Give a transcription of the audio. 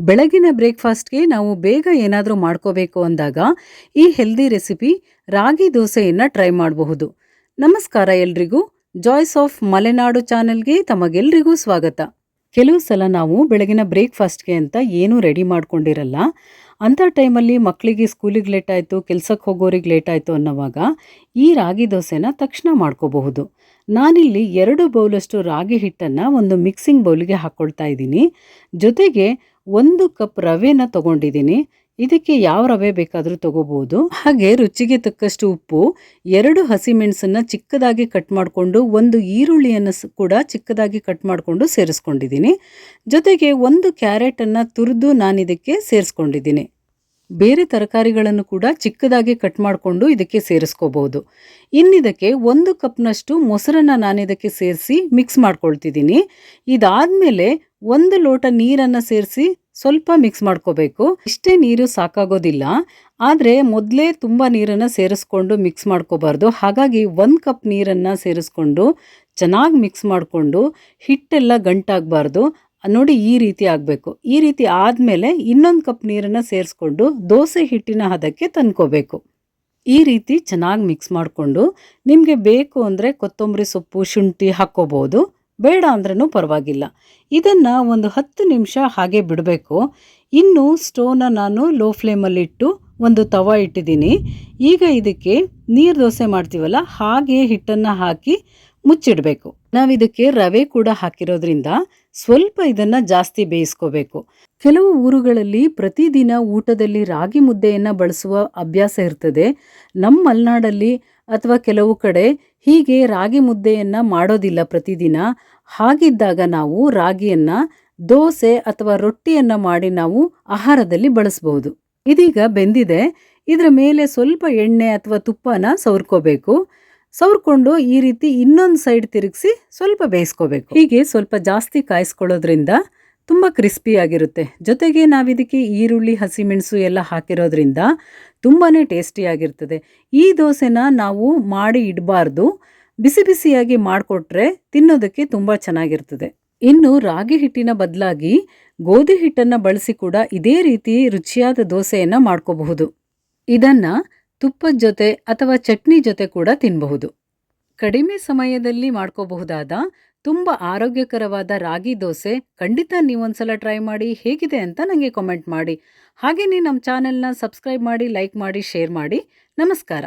ಬೆಳಗಿನ ಬ್ರೇಕ್ಫಾಸ್ಟ್ಗೆ ನಾವು ಬೇಗ ಏನಾದರೂ ಮಾಡ್ಕೋಬೇಕು ಅಂದಾಗ ಈ ಹೆಲ್ದಿ ರೆಸಿಪಿ ರಾಗಿ ದೋಸೆಯನ್ನು ಟ್ರೈ ಮಾಡಬಹುದು. ನಮಸ್ಕಾರ ಎಲ್ರಿಗೂ. ಜಾಯ್ಸ್ ಆಫ್ ಮಲೆನಾಡು ಚಾನೆಲ್ಗೆ ತಮಗೆಲ್ರಿಗೂ ಸ್ವಾಗತ. ಕೆಲವು ಸಲ ನಾವು ಬೆಳಗಿನ ಬ್ರೇಕ್ಫಾಸ್ಟ್ಗೆ ಅಂತ ಏನೂ ರೆಡಿ ಮಾಡ್ಕೊಂಡಿರಲ್ಲ. ಅಂಥ ಟೈಮಲ್ಲಿ ಮಕ್ಕಳಿಗೆ ಸ್ಕೂಲಿಗೆ ಲೇಟ್ ಆಯಿತು, ಕೆಲಸಕ್ಕೆ ಹೋಗೋರಿಗೆ ಲೇಟ್ ಆಯಿತು ಅನ್ನೋವಾಗ ಈ ರಾಗಿ ದೋಸೆನ ತಕ್ಷಣ ಮಾಡ್ಕೋಬಹುದು. ನಾನಿಲ್ಲಿ ಎರಡು ಬೌಲಷ್ಟು ರಾಗಿ ಹಿಟ್ಟನ್ನು ಒಂದು ಮಿಕ್ಸಿಂಗ್ ಬೌಲಿಗೆ ಹಾಕ್ಕೊಳ್ತಾ ಇದ್ದೀನಿ. ಜೊತೆಗೆ ಒಂದು ಕಪ್ ರವೆನ ತಗೊಂಡಿದ್ದೀನಿ. ಇದಕ್ಕೆ ಯಾವ ರವೆ ಬೇಕಾದರೂ ತಗೋಬೋದು. ಹಾಗೆ ರುಚಿಗೆ ತಕ್ಕಷ್ಟು ಉಪ್ಪು, ಎರಡು ಹಸಿಮೆಣಸನ್ನು ಚಿಕ್ಕದಾಗಿ ಕಟ್ ಮಾಡಿಕೊಂಡು ಒಂದು ಈರುಳ್ಳಿಯನ್ನು ಕೂಡ ಚಿಕ್ಕದಾಗಿ ಕಟ್ ಮಾಡಿಕೊಂಡು ಸೇರಿಸ್ಕೊಂಡಿದ್ದೀನಿ. ಜೊತೆಗೆ ಒಂದು ಕ್ಯಾರೆಟನ್ನು ತುರಿದು ನಾನು ಇದಕ್ಕೆ ಸೇರಿಸ್ಕೊಂಡಿದ್ದೀನಿ. ಬೇರೆ ತರಕಾರಿಗಳನ್ನು ಕೂಡ ಚಿಕ್ಕದಾಗಿ ಕಟ್ ಮಾಡಿಕೊಂಡು ಇದಕ್ಕೆ ಸೇರಿಸ್ಕೋಬೋದು. ಇನ್ನಿದಕ್ಕೆ ಒಂದು ಕಪ್ನಷ್ಟು ಮೊಸರನ್ನು ನಾನು ಇದಕ್ಕೆ ಸೇರಿಸಿ ಮಿಕ್ಸ್ ಮಾಡ್ಕೊಳ್ತಿದ್ದೀನಿ. ಇದಾದ್ಮೇಲೆ ಒಂದು ಲೋಟ ನೀರನ್ನು ಸೇರಿಸಿ ಸ್ವಲ್ಪ ಮಿಕ್ಸ್ ಮಾಡ್ಕೋಬೇಕು. ಇಷ್ಟೇ ನೀರು ಸಾಕಾಗೋದಿಲ್ಲ. ಆದರೆ ಮೊದಲೇ ತುಂಬ ನೀರನ್ನು ಸೇರಿಸ್ಕೊಂಡು ಮಿಕ್ಸ್ ಮಾಡ್ಕೋಬಾರ್ದು. ಹಾಗಾಗಿ ಒಂದು ಕಪ್ ನೀರನ್ನು ಸೇರಿಸ್ಕೊಂಡು ಚೆನ್ನಾಗಿ ಮಿಕ್ಸ್ ಮಾಡಿಕೊಂಡು ಹಿಟ್ಟೆಲ್ಲ ಗಂಟಾಗಬಾರ್ದು. ನೋಡಿ ಈ ರೀತಿ ಆಗಬೇಕು. ಈ ರೀತಿ ಆದಮೇಲೆ ಇನ್ನೊಂದು ಕಪ್ ನೀರನ್ನು ಸೇರಿಸ್ಕೊಂಡು ದೋಸೆ ಹಿಟ್ಟಿನ ಹದಕ್ಕೆ ತಂದ್ಕೋಬೇಕು. ಈ ರೀತಿ ಚೆನ್ನಾಗಿ ಮಿಕ್ಸ್ ಮಾಡಿಕೊಂಡು ನಿಮಗೆ ಬೇಕು ಅಂದರೆ ಕೊತ್ತಂಬರಿ ಸೊಪ್ಪು, ಶುಂಠಿ ಹಾಕ್ಕೋಬೋದು. ಬೇಡ ಅಂದ್ರೂ ಪರವಾಗಿಲ್ಲ. ಇದನ್ನು ಒಂದು ಹತ್ತು ನಿಮಿಷ ಹಾಗೆ ಬಿಡಬೇಕು. ಇನ್ನು ಸ್ಟೋನ ನಾನು ಲೋ ಫ್ಲೇಮಲ್ಲಿಟ್ಟು ಒಂದು ತವ ಇಟ್ಟಿದ್ದೀನಿ. ಈಗ ಇದಕ್ಕೆ ನೀರು ದೋಸೆ ಮಾಡ್ತೀವಲ್ಲ, ಹಾಗೆ ಹಿಟ್ಟನ್ನು ಹಾಕಿ ಮುಚ್ಚಿಡಬೇಕು. ನಾವು ಇದಕ್ಕೆ ರವೆ ಕೂಡ ಹಾಕಿರೋದ್ರಿಂದ ಸ್ವಲ್ಪ ಇದನ್ನ ಜಾಸ್ತಿ ಬೇಯಿಸ್ಕೋಬೇಕು. ಕೆಲವು ಊರುಗಳಲ್ಲಿ ಪ್ರತಿದಿನ ಊಟದಲ್ಲಿ ರಾಗಿ ಮುದ್ದೆಯನ್ನ ಬಳಸುವ ಅಭ್ಯಾಸ ಇರ್ತದೆ. ನಮ್ಮ ಮಲೆನಾಡಲ್ಲಿ ಅಥವಾ ಕೆಲವು ಕಡೆ ಹೀಗೆ ರಾಗಿ ಮುದ್ದೆಯನ್ನು ಮಾಡೋದಿಲ್ಲ ಪ್ರತಿದಿನ. ಹಾಗಿದ್ದಾಗ ನಾವು ರಾಗಿಯನ್ನ ದೋಸೆ ಅಥವಾ ರೊಟ್ಟಿಯನ್ನು ಮಾಡಿ ನಾವು ಆಹಾರದಲ್ಲಿ ಬಳಸಬಹುದು ಇದೀಗ ಬೆಂದಿದೆ. ಇದರ ಮೇಲೆ ಸ್ವಲ್ಪ ಎಣ್ಣೆ ಅಥವಾ ತುಪ್ಪನ ಸವರ್ಕೋಬೇಕು. ಸವರ್ಕೊಂಡು ಈ ರೀತಿ ಇನ್ನೊಂದು ಸೈಡ್ ತಿರುಗಿಸಿ ಸ್ವಲ್ಪ ಬೇಯಿಸ್ಕೋಬೇಕು. ಹೀಗೆ ಸ್ವಲ್ಪ ಜಾಸ್ತಿ ಕಾಯಿಸ್ಕೊಳ್ಳೋದ್ರಿಂದ ತುಂಬ ಕ್ರಿಸ್ಪಿಯಾಗಿರುತ್ತೆ ಜೊತೆಗೆ ನಾವಿದಕ್ಕೆ ಈರುಳ್ಳಿ, ಹಸಿಮೆಣಸು ಎಲ್ಲ ಹಾಕಿರೋದ್ರಿಂದ ತುಂಬಾ ಟೇಸ್ಟಿಯಾಗಿರ್ತದೆ ಈ ದೋಸೆನ ನಾವು ಮಾಡಿ ಇಡಬಾರ್ದು. ಬಿಸಿ ಬಿಸಿಯಾಗಿ ಮಾಡಿಕೊಟ್ರೆ ತಿನ್ನೋದಕ್ಕೆ ತುಂಬ ಚೆನ್ನಾಗಿರ್ತದೆ. ಇನ್ನು ರಾಗಿ ಹಿಟ್ಟಿನ ಬದಲಾಗಿ ಗೋಧಿ ಹಿಟ್ಟನ್ನು ಬಳಸಿ ಕೂಡ ಇದೇ ರೀತಿ ರುಚಿಯಾದ ದೋಸೆಯನ್ನು ಮಾಡ್ಕೋಬಹುದು. ಇದನ್ನು ತುಪ್ಪದ ಜೊತೆ ಅಥವಾ ಚಟ್ನಿ ಜೊತೆ ಕೂಡ ತಿನ್ನಬಹುದು ಕಡಿಮೆ ಸಮಯದಲ್ಲಿ ಮಾಡ್ಕೋಬಹುದಾದ ತುಂಬ ಆರೋಗ್ಯಕರವಾದ ರಾಗಿ ದೋಸೆ ಖಂಡಿತ ನೀವೊಂದ್ಸಲ ಟ್ರೈ ಮಾಡಿ ಹೇಗಿದೆ ಅಂತ ನನಗೆ ಕಾಮೆಂಟ್ ಮಾಡಿ. ಹಾಗೆಯೇ ನಮ್ಮ ಚಾನೆಲ್ನ ಸಬ್ಸ್ಕ್ರೈಬ್ ಮಾಡಿ ಲೈಕ್ ಮಾಡಿ ಶೇರ್ ಮಾಡಿ. ನಮಸ್ಕಾರ.